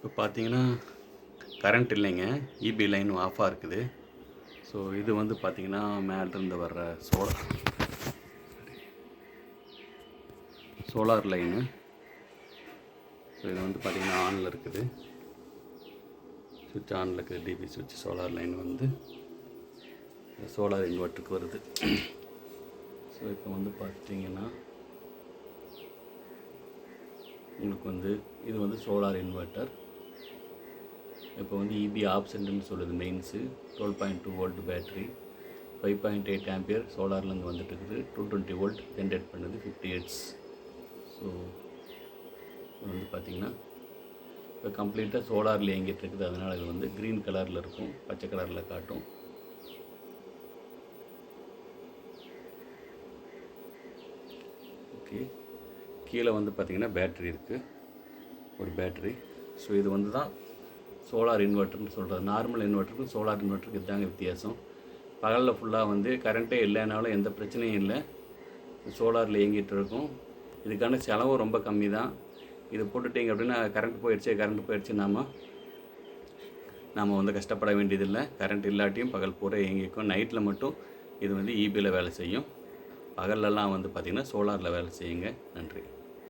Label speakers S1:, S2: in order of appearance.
S1: இப்போ பார்த்தீங்கன்னா கரண்ட் இல்லைங்க. இபி லைன் ஆஃபாக இருக்குது. ஸோ இது வந்து பார்த்தீங்கன்னா மேலேருந்து வர்ற சோலார் சோலார் லைனு ஸோ இது வந்து பார்த்திங்கன்னா ஆனில் இருக்குது. சுவிட்ச் ஆனில் இருக்குது. டிபி சுவிட்ச் சோலார் லைன் வந்து. சோலார் இன்வெர்ட்டருக்கு வருது. ஸோ இப்போ வந்து பார்த்தீங்கன்னா உங்களுக்கு வந்து இது வந்து சோலார் இன்வெர்ட்டர் இப்போ வந்து இபி ஆப்ஷன்ட்னு சொல்லுது mains twelve point two volt battery five point eight ampere சோலார்லேருந்து வந்துட்டு இருக்குது டூ டுவெண்ட்டி வோல்ட் ஜென்ரேட் பண்ணுது ஃபிஃப்டி எயிட்ஸ் ஸோ இது வந்து பார்த்திங்கன்னா இப்போ கம்ப்ளீட்டாக சோலாரில் இயங்கிட்டு இருக்குது. அதனால் இது வந்து க்ரீன் கலரில் இருக்கும் பச்சை கலரில் காட்டும். ஓகே கீழே வந்து பார்த்திங்கன்னா பேட்ரி இருக்குது ஒரு பேட்ரி ஸோ இது வந்து தான் சோலார் இன்வெர்ட்டர்னு சொல்கிறது நார்மல் இன்வெர்ட்டருக்கும் சோலார் இன்வெர்ட்டருக்கு இதுதாங்க வித்தியாசம். பகலில் ஃபுல்லாக வந்து கரண்ட்டே இல்லைனாலும் எந்த பிரச்சனையும் இல்லை. சோலாரில் இயங்கிட்டு இருக்கும். இதுக்கான செலவும் ரொம்ப கம்மி தான் இது போட்டுட்டீங்க அப்படின்னா கரண்ட் போயிடுச்சு கரண்ட் போயிடுச்சு நாம் நாம் வந்து கஷ்டப்பட வேண்டியதில்லை. கரண்ட் இல்லாட்டியும் பகல் பூரா இயங்கிக்கும். நைட்டில் மட்டும் இது வந்து இபியில் வேலை செய்யும். பகல்லலாம் வந்து பார்த்திங்கன்னா சோலாரில் வேலை செய்யுங்க. நன்றி.